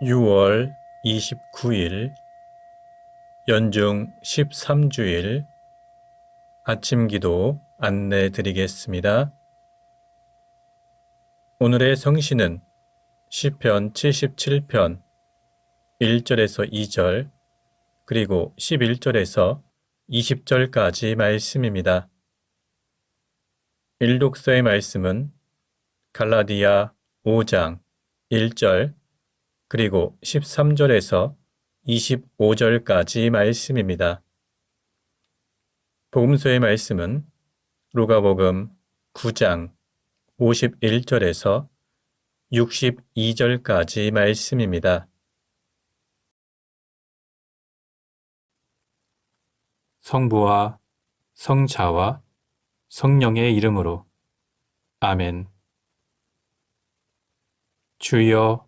6월 29일 연중 13주일 아침 기도 안내 드리겠습니다. 오늘의 성시는 시편 77편 1절에서 2절 그리고 11절에서 20절까지 말씀입니다. 일독서의 말씀은 갈라디아 5장 1절 그리고 13절에서 25절까지 말씀입니다. 복음서의 말씀은 루가복음 9장 51절에서 62절까지 말씀입니다. 성부와 성자와 성령의 이름으로 아멘. 주여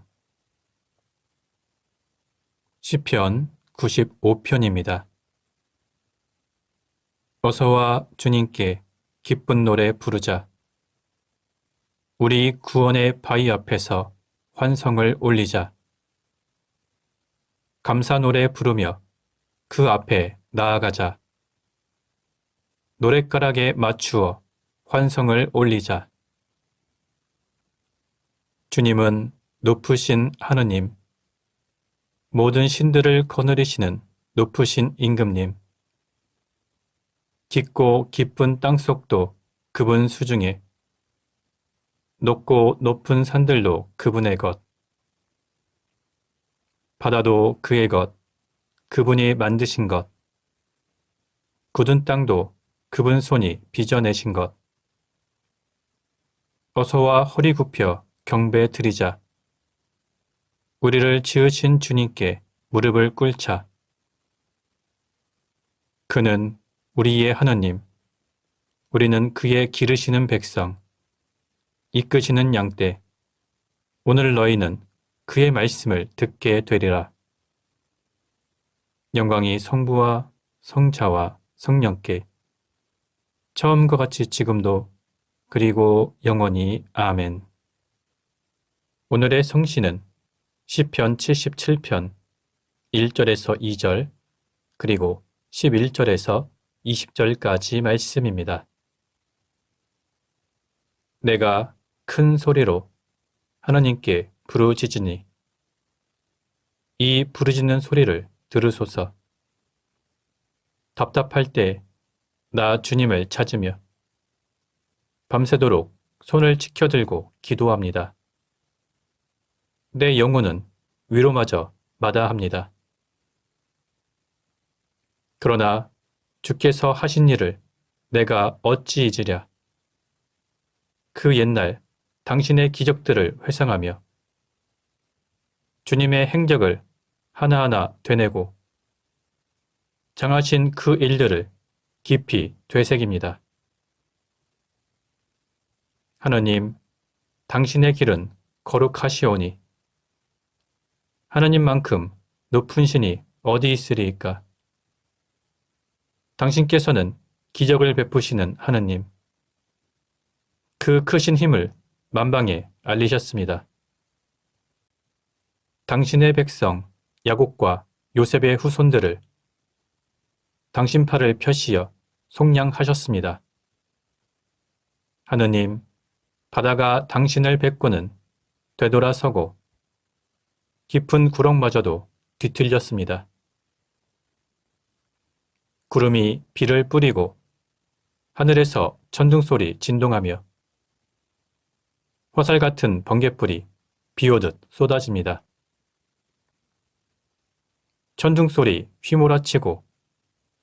시편 95편입니다. 어서와 주님께 기쁜 노래 부르자. 우리 구원의 바위 앞에서 환성을 올리자. 감사 노래 부르며 그 앞에 나아가자. 노랫가락에 맞추어 환성을 올리자. 주님은 높으신 하느님, 모든 신들을 거느리시는 높으신 임금님, 깊고 깊은 땅속도 그분 수중에, 높고 높은 산들도 그분의 것, 바다도 그의 것, 그분이 만드신 것, 굳은 땅도 그분 손이 빚어내신 것. 어서와 허리 굽혀 경배 드리자. 우리를 지으신 주님께 무릎을 꿇자. 그는 우리의 하나님, 우리는 그의 기르시는 백성, 이끄시는 양떼, 오늘 너희는 그의 말씀을 듣게 되리라. 영광이 성부와 성자와 성령께 처음과 같이 지금도 그리고 영원히 아멘. 오늘의 성신은 10편 77편 1절에서 2절 그리고 11절에서 20절까지 말씀입니다. 내가 큰 소리로 하나님께 부르짖으니 이 부르짖는 소리를 들으소서 답답할 때 나 주님을 찾으며 밤새도록 손을 치켜들고 기도합니다. 내 영혼은 위로마저 마다합니다. 그러나 주께서 하신 일을 내가 어찌 잊으랴. 그 옛날 당신의 기적들을 회상하며 주님의 행적을 하나하나 되뇌고 장하신 그 일들을 깊이 되새깁니다. 하느님, 당신의 길은 거룩하시오니 하나님만큼 높은 신이 어디 있으리이까? 당신께서는 기적을 베푸시는 하느님, 그 크신 힘을 만방에 알리셨습니다. 당신의 백성 야곱과 요셉의 후손들을 당신 팔을 펴시어 속량하셨습니다. 하느님, 바다가 당신을 뵙고는 되돌아서고 깊은 구렁마저도 뒤틀렸습니다. 구름이 비를 뿌리고 하늘에서 천둥소리 진동하며 화살 같은 번개불이 비 오듯 쏟아집니다. 천둥소리 휘몰아치고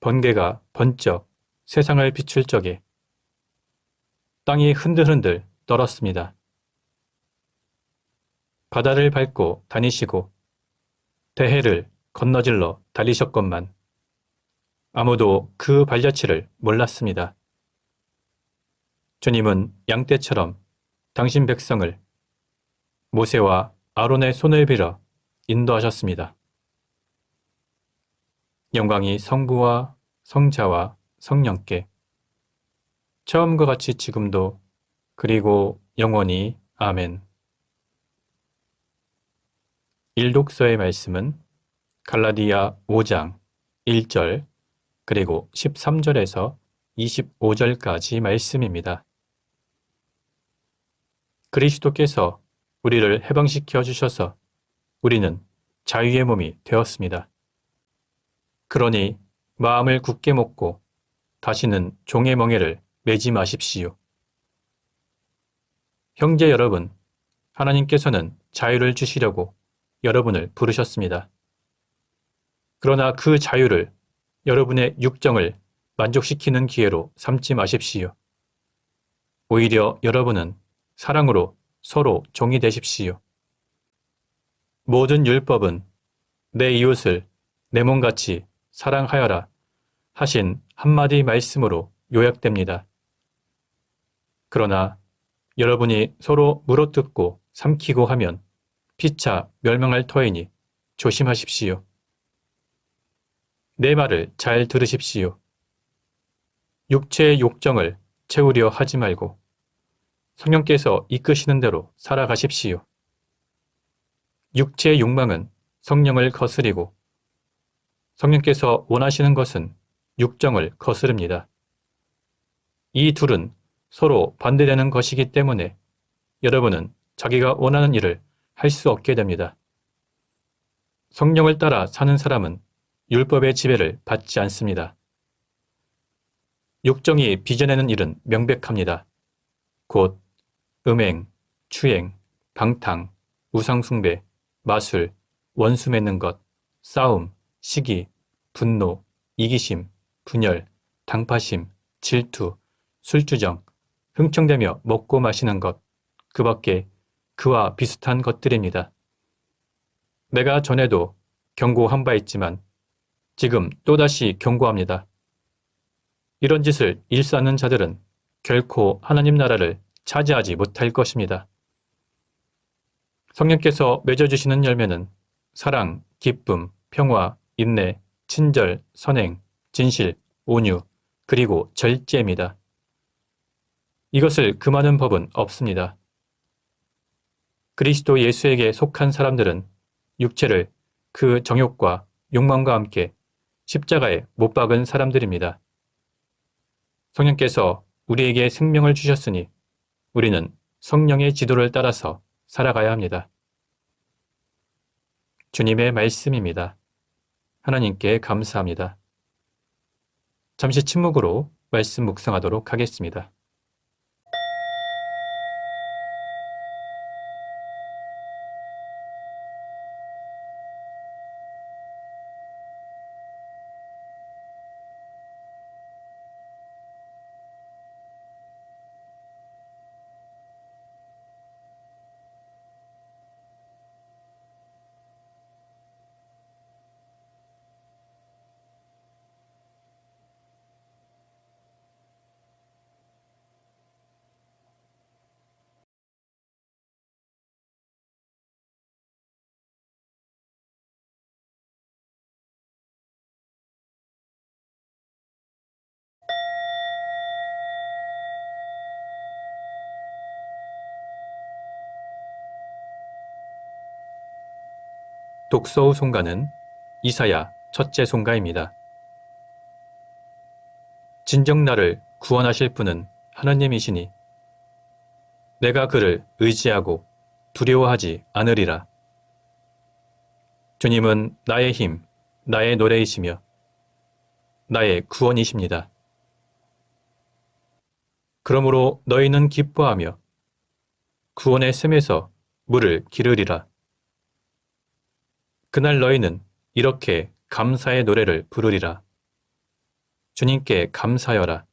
번개가 번쩍 세상을 비출 적에 땅이 흔들흔들 떨었습니다. 바다를 밟고 다니시고 대해를 건너질러 달리셨건만 아무도 그 발자취를 몰랐습니다. 주님은 양떼처럼 당신 백성을 모세와 아론의 손을 빌어 인도하셨습니다. 영광이 성부와 성자와 성령께 처음과 같이 지금도 그리고 영원히 아멘. 일독서의 말씀은 갈라디아 5장 1절 그리고 13절에서 25절까지 말씀입니다. 그리스도께서 우리를 해방시켜 주셔서 우리는 자유의 몸이 되었습니다. 그러니 마음을 굳게 먹고 다시는 종의 멍에를 매지 마십시오. 형제 여러분, 하나님께서는 자유를 주시려고 여러분을 부르셨습니다. 그러나 그 자유를 여러분의 육정을 만족시키는 기회로 삼지 마십시오. 오히려 여러분은 사랑으로 서로 종이 되십시오. 모든 율법은 내 이웃을 내 몸같이 사랑하여라 하신 한마디 말씀으로 요약됩니다. 그러나 여러분이 서로 물어뜯고 삼키고 하면 피차 멸망할 터이니 조심하십시오. 내 말을 잘 들으십시오. 육체의 욕정을 채우려 하지 말고 성령께서 이끄시는 대로 살아가십시오. 육체의 욕망은 성령을 거스리고 성령께서 원하시는 것은 육정을 거스릅니다. 이 둘은 서로 반대되는 것이기 때문에 여러분은 자기가 원하는 일을 할 수 없게 됩니다. 성령을 따라 사는 사람은 율법의 지배를 받지 않습니다. 육정이 빚어내는 일은 명백합니다. 곧 음행, 추행, 방탕, 우상숭배, 마술, 원수 맺는 것, 싸움, 시기, 분노, 이기심, 분열, 당파심, 질투, 술주정, 흥청대며 먹고 마시는 것, 그 밖에 그와 비슷한 것들입니다. 내가 전에도 경고한 바 있지만 지금 또다시 경고합니다. 이런 짓을 일삼는 자들은 결코 하나님 나라를 차지하지 못할 것입니다. 성령께서 맺어주시는 열매는 사랑, 기쁨, 평화, 인내, 친절, 선행, 진실, 온유, 그리고 절제입니다. 이것을 금하는 법은 없습니다. 그리스도 예수에게 속한 사람들은 육체를 그 정욕과 욕망과 함께 십자가에 못 박은 사람들입니다. 성령께서 우리에게 생명을 주셨으니 우리는 성령의 지도를 따라서 살아가야 합니다. 주님의 말씀입니다. 하나님께 감사합니다. 잠시 침묵으로 말씀 묵상하도록 하겠습니다. 독서후 송가는 이사야 첫째 송가입니다. 진정 나를 구원하실 분은 하나님이시니 내가 그를 의지하고 두려워하지 않으리라. 주님은 나의 힘, 나의 노래이시며 나의 구원이십니다. 그러므로 너희는 기뻐하며 구원의 샘에서 물을 기르리라. 그날 너희는 이렇게 감사의 노래를 부르리라. 주님께 감사여라.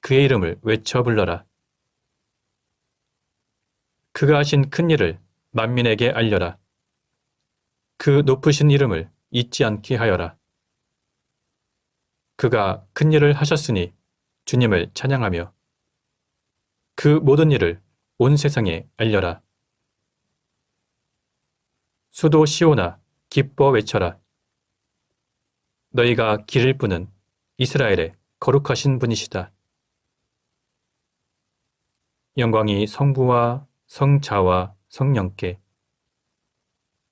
그의 이름을 외쳐 불러라. 그가 하신 큰 일을 만민에게 알려라. 그 높으신 이름을 잊지 않게 하여라. 그가 큰 일을 하셨으니 주님을 찬양하며 그 모든 일을 온 세상에 알려라. 수도 시오나 기뻐 외쳐라. 너희가 기를 뿐은 이스라엘의 거룩하신 분이시다. 영광이 성부와 성자와 성령께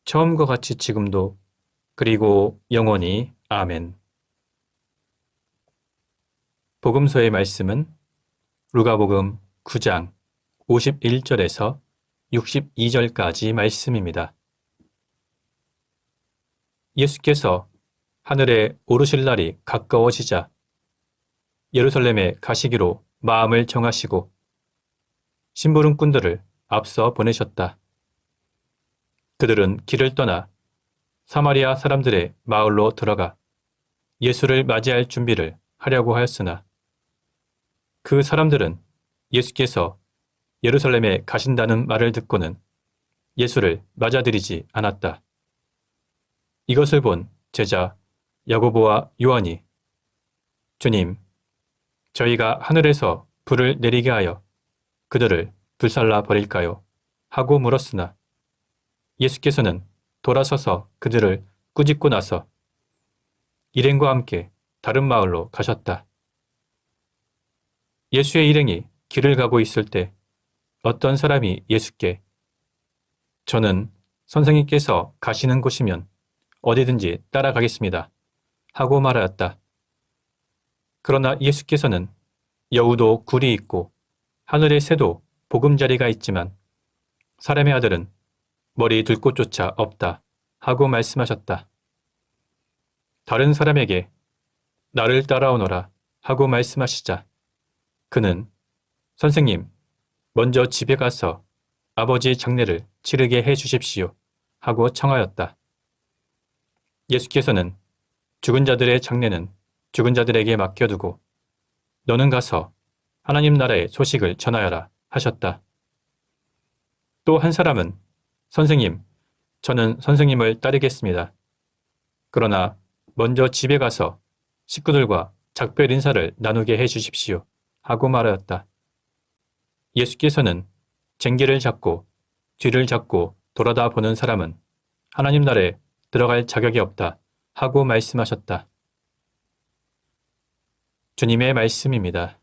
처음과 같이 지금도 그리고 영원히 아멘. 복음서의 말씀은 루가복음 9장 51절에서 62절까지 말씀입니다. 예수께서 하늘에 오르실 날이 가까워지자 예루살렘에 가시기로 마음을 정하시고 심부름꾼들을 앞서 보내셨다. 그들은 길을 떠나 사마리아 사람들의 마을로 들어가 예수를 맞이할 준비를 하려고 하였으나 그 사람들은 예수께서 예루살렘에 가신다는 말을 듣고는 예수를 맞아들이지 않았다. 이것을 본 제자 야고보와 요한이 주님, 저희가 하늘에서 불을 내리게 하여 그들을 불살라 버릴까요? 하고 물었으나 예수께서는 돌아서서 그들을 꾸짖고 나서 일행과 함께 다른 마을로 가셨다. 예수의 일행이 길을 가고 있을 때 어떤 사람이 예수께 저는 선생님께서 가시는 곳이면 어디든지 따라가겠습니다. 하고 말하였다. 그러나 예수께서는 여우도 굴이 있고 하늘의 새도 보금자리가 있지만 사람의 아들은 머리 둘 곳조차 없다 하고 말씀하셨다. 다른 사람에게 나를 따라오너라 하고 말씀하시자 그는 선생님, 먼저 집에 가서 아버지 장례를 치르게 해 주십시오 하고 청하였다. 예수께서는 죽은 자들의 장례는 죽은 자들에게 맡겨두고 너는 가서 하나님 나라의 소식을 전하여라 하셨다. 또 한 사람은 선생님, 저는 선생님을 따르겠습니다. 그러나 먼저 집에 가서 식구들과 작별 인사를 나누게 해 주십시오. 하고 말하였다. 예수께서는 쟁기를 잡고 뒤를 잡고 돌아다 보는 사람은 하나님 나라에 들어갈 자격이 없다 하고 말씀하셨다. 주님의 말씀입니다.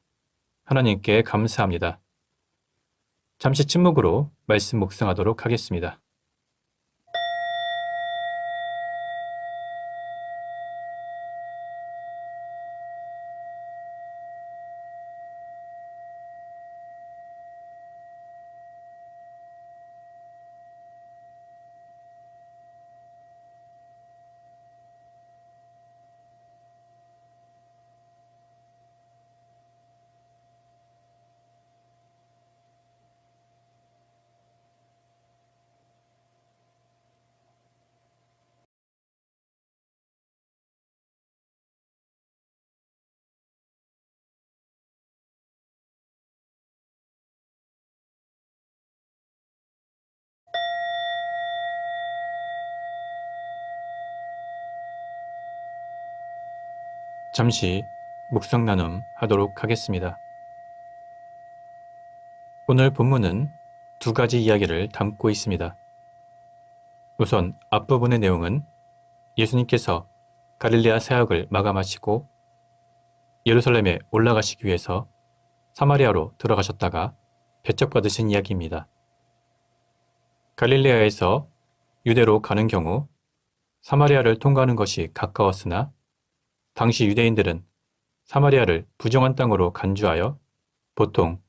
하나님께 감사합니다. 잠시 침묵으로 말씀 묵상하도록 하겠습니다. 잠시 묵상 나눔 하도록 하겠습니다. 오늘 본문은 두 가지 이야기를 담고 있습니다. 우선 앞부분의 내용은 예수님께서 갈릴레아 사역을 마감하시고 예루살렘에 올라가시기 위해서 사마리아로 들어가셨다가 배척받으신 이야기입니다. 갈릴레아에서 유대로 가는 경우 사마리아를 통과하는 것이 가까웠으나 당시 유대인들은 사마리아를 부정한 땅으로 간주하여 보통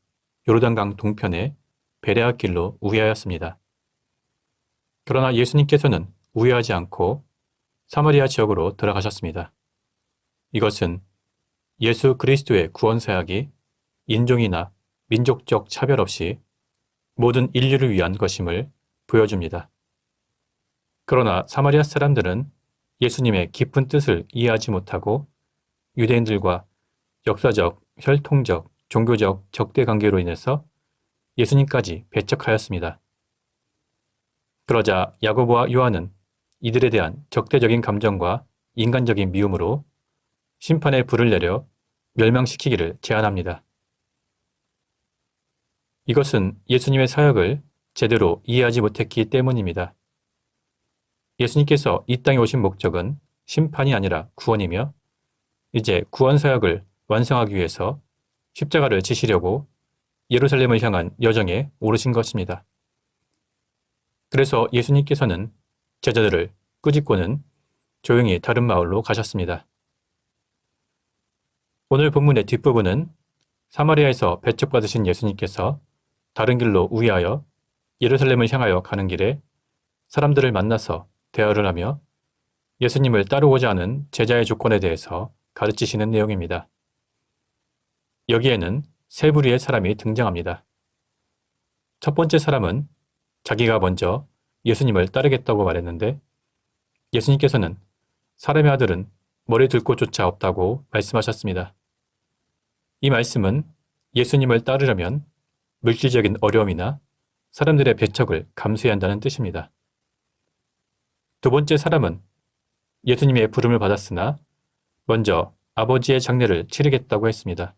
요르단강 동편의 베레아 길로 우회하였습니다. 그러나 예수님께서는 우회하지 않고 사마리아 지역으로 들어가셨습니다. 이것은 예수 그리스도의 구원 사역이 인종이나 민족적 차별 없이 모든 인류를 위한 것임을 보여줍니다. 그러나 사마리아 사람들은 예수님의 깊은 뜻을 이해하지 못하고 유대인들과 역사적, 혈통적, 종교적 적대 관계로 인해서 예수님까지 배척하였습니다. 그러자 야고보와 요한은 이들에 대한 적대적인 감정과 인간적인 미움으로 심판의 불을 내려 멸망시키기를 제안합니다. 이것은 예수님의 사역을 제대로 이해하지 못했기 때문입니다. 예수님께서 이 땅에 오신 목적은 심판이 아니라 구원이며 이제 구원 사역을 완성하기 위해서 십자가를 지시려고 예루살렘을 향한 여정에 오르신 것입니다. 그래서 예수님께서는 제자들을 꾸짖고는 조용히 다른 마을로 가셨습니다. 오늘 본문의 뒷부분은 사마리아에서 배척받으신 예수님께서 다른 길로 우회하여 예루살렘을 향하여 가는 길에 사람들을 만나서 대화를 하며 예수님을 따르고자 하는 제자의 조건에 대해서 가르치시는 내용입니다. 여기에는 세 부류의 사람이 등장합니다. 첫 번째 사람은 자기가 먼저 예수님을 따르겠다고 말했는데 예수님께서는 사람의 아들은 머리 들 곳조차 없다고 말씀하셨습니다. 이 말씀은 예수님을 따르려면 물질적인 어려움이나 사람들의 배척을 감수해야 한다는 뜻입니다. 두 번째 사람은 예수님의 부름을 받았으나 먼저 아버지의 장례를 치르겠다고 했습니다.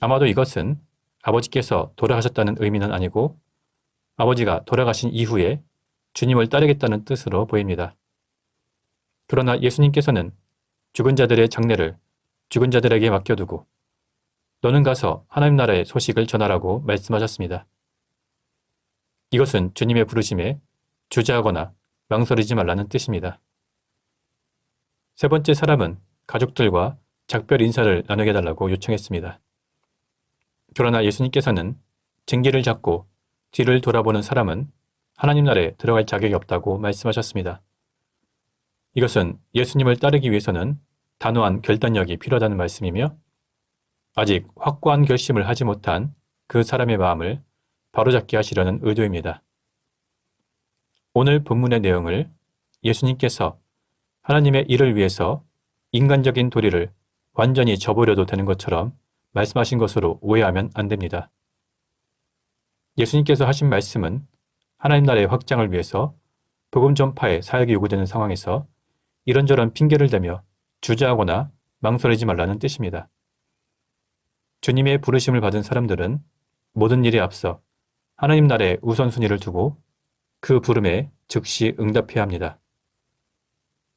아마도 이것은 아버지께서 돌아가셨다는 의미는 아니고 아버지가 돌아가신 이후에 주님을 따르겠다는 뜻으로 보입니다. 그러나 예수님께서는 죽은 자들의 장례를 죽은 자들에게 맡겨두고 너는 가서 하나님 나라의 소식을 전하라고 말씀하셨습니다. 이것은 주님의 부르심에 주저하거나 망설이지 말라는 뜻입니다. 세 번째 사람은 가족들과 작별 인사를 나누게 달라고 요청했습니다. 그러나 예수님께서는 징계를 잡고 뒤를 돌아보는 사람은 하나님 나라에 들어갈 자격이 없다고 말씀하셨습니다. 이것은 예수님을 따르기 위해서는 단호한 결단력이 필요하다는 말씀이며 아직 확고한 결심을 하지 못한 그 사람의 마음을 바로잡게 하시려는 의도입니다. 오늘 본문의 내용을 예수님께서 하나님의 일을 위해서 인간적인 도리를 완전히 저버려도 되는 것처럼 말씀하신 것으로 오해하면 안 됩니다. 예수님께서 하신 말씀은 하나님 나라의 확장을 위해서 복음 전파에 사역이 요구되는 상황에서 이런저런 핑계를 대며 주저하거나 망설이지 말라는 뜻입니다. 주님의 부르심을 받은 사람들은 모든 일에 앞서 하나님 나라의 우선순위를 두고 그 부름에 즉시 응답해야 합니다.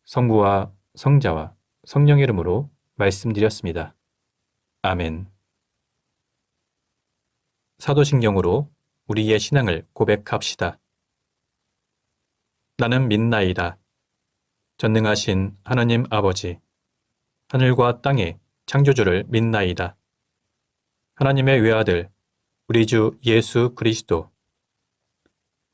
성부와 성자와 성령의 이름으로 말씀드렸습니다. 아멘. 사도신경으로 우리의 신앙을 고백합시다. 나는 믿나이다. 전능하신 하나님 아버지, 하늘과 땅의 창조주를 믿나이다. 하나님의 외아들, 우리 주 예수 그리스도,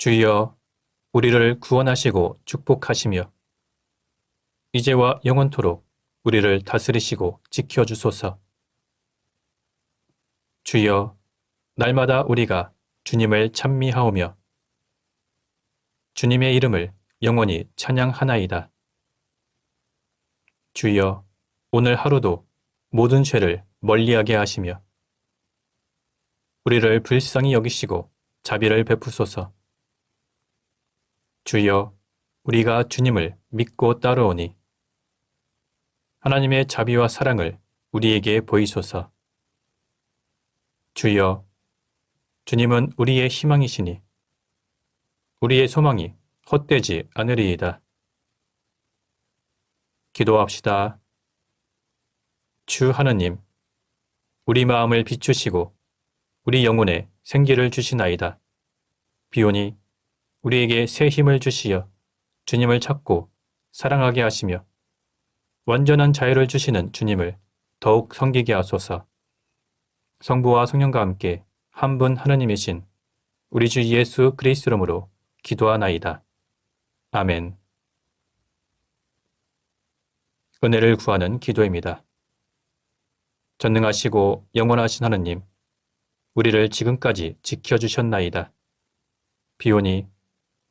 주여 우리를 구원하시고 축복하시며 이제와 영원토록 우리를 다스리시고 지켜주소서. 주여, 날마다 우리가 주님을 찬미하오며 주님의 이름을 영원히 찬양하나이다. 주여, 오늘 하루도 모든 죄를 멀리하게 하시며 우리를 불쌍히 여기시고 자비를 베푸소서. 주여, 우리가 주님을 믿고 따르오니 하나님의 자비와 사랑을 우리에게 보이소서. 주여, 주님은 우리의 희망이시니 우리의 소망이 헛되지 않으리이다. 기도합시다. 주 하느님, 우리 마음을 비추시고 우리 영혼에 생기를 주시나이다. 비오니 우리에게 새 힘을 주시어 주님을 찾고 사랑하게 하시며 완전한 자유를 주시는 주님을 더욱 섬기게 하소서. 성부와 성령과 함께 한 분 하나님이신 우리 주 예수 그리스도로 기도하나이다. 아멘. 은혜를 구하는 기도입니다. 전능하시고 영원하신 하느님, 우리를 지금까지 지켜주셨나이다. 비오니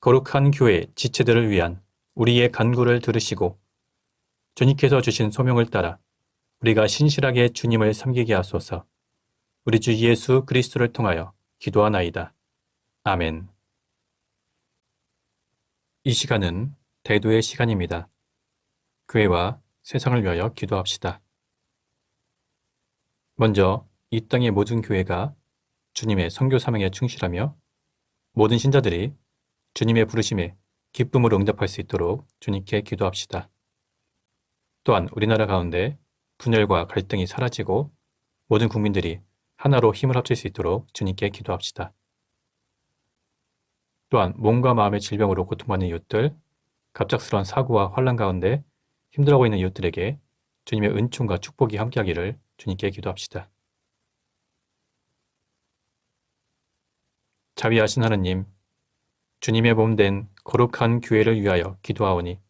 거룩한 교회 지체들을 위한 우리의 간구를 들으시고 주님께서 주신 소명을 따라 우리가 신실하게 주님을 섬기게 하소서 우리 주 예수 그리스도를 통하여 기도하나이다. 아멘. 이 시간은 대도의 시간입니다. 교회와 세상을 위하여 기도합시다. 먼저 이 땅의 모든 교회가 주님의 선교 사명에 충실하며 모든 신자들이 주님의 부르심에 기쁨으로 응답할 수 있도록 주님께 기도합시다. 또한 우리나라 가운데 분열과 갈등이 사라지고 모든 국민들이 하나로 힘을 합칠 수 있도록 주님께 기도합시다. 또한 몸과 마음의 질병으로 고통받는 이웃들, 갑작스러운 사고와 환란 가운데 힘들어하고 있는 이웃들에게 주님의 은총과 축복이 함께하기를 주님께 기도합시다. 자비하신 하느님, 주님의 몸 된 거룩한 교회를 위하여 기도하오니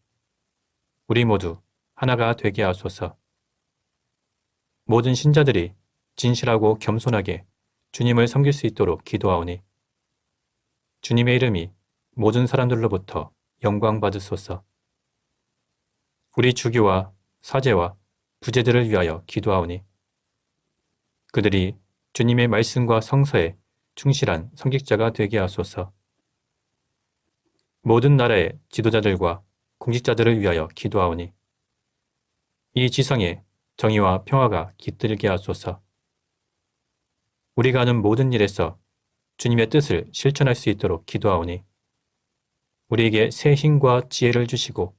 우리 모두 하나가 되게 하소서. 모든 신자들이 진실하고 겸손하게 주님을 섬길 수 있도록 기도하오니 주님의 이름이 모든 사람들로부터 영광 받으소서. 우리 주교와 사제와 부제들을 위하여 기도하오니 그들이 주님의 말씀과 성서에 충실한 성직자가 되게 하소서. 모든 나라의 지도자들과 공직자들을 위하여 기도하오니 이 지성에 정의와 평화가 깃들게 하소서. 우리가 하는 모든 일에서 주님의 뜻을 실천할 수 있도록 기도하오니 우리에게 새 힘과 지혜를 주시고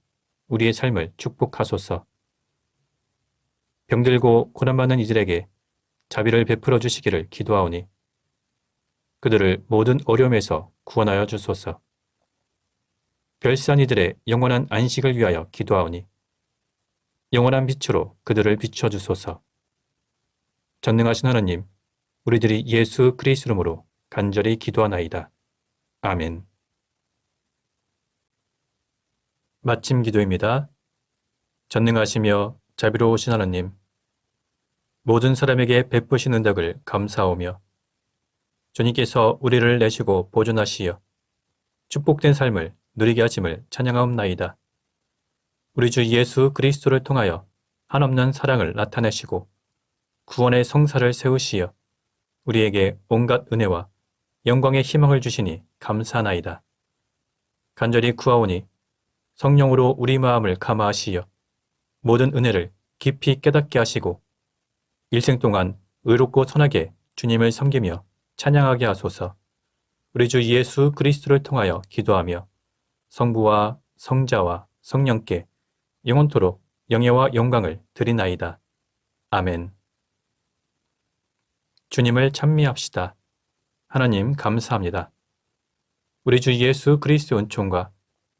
우리의 삶을 축복하소서. 병들고 고난받는 이들에게 자비를 베풀어 주시기를 기도하오니 그들을 모든 어려움에서 구원하여 주소서. 별산 이들의 영원한 안식을 위하여 기도하오니 영원한 빛으로 그들을 비춰 주소서. 전능하신 하나님, 우리들이 예수 그리스도로 간절히 기도하나이다. 아멘. 마침 기도입니다. 전능하시며 자비로우신 하나님, 모든 사람에게 베푸신 은덕을 감사하오며 주님께서 우리를 내시고 보존하시어 축복된 삶을 누리게 하심을 찬양하옵나이다. 우리 주 예수 그리스도를 통하여 한없는 사랑을 나타내시고 구원의 성사를 세우시어 우리에게 온갖 은혜와 영광의 희망을 주시니 감사나이다. 간절히 구하오니 성령으로 우리 마음을 감화하시어 모든 은혜를 깊이 깨닫게 하시고 일생 동안 의롭고 선하게 주님을 섬기며 찬양하게 하소서. 우리 주 예수 그리스도를 통하여 기도하며 성부와 성자와 성령께 영원토록 영예와 영광을 드리나이다. 아멘. 주님을 찬미합시다. 하나님 감사합니다. 우리 주 예수 그리스도 은총과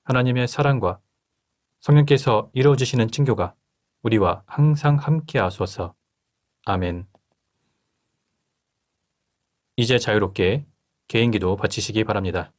하나님의 사랑과 성령께서 이루어주시는 친교가 우리와 항상 함께 하소서. 아멘. 이제 자유롭게 개인기도 바치시기 바랍니다.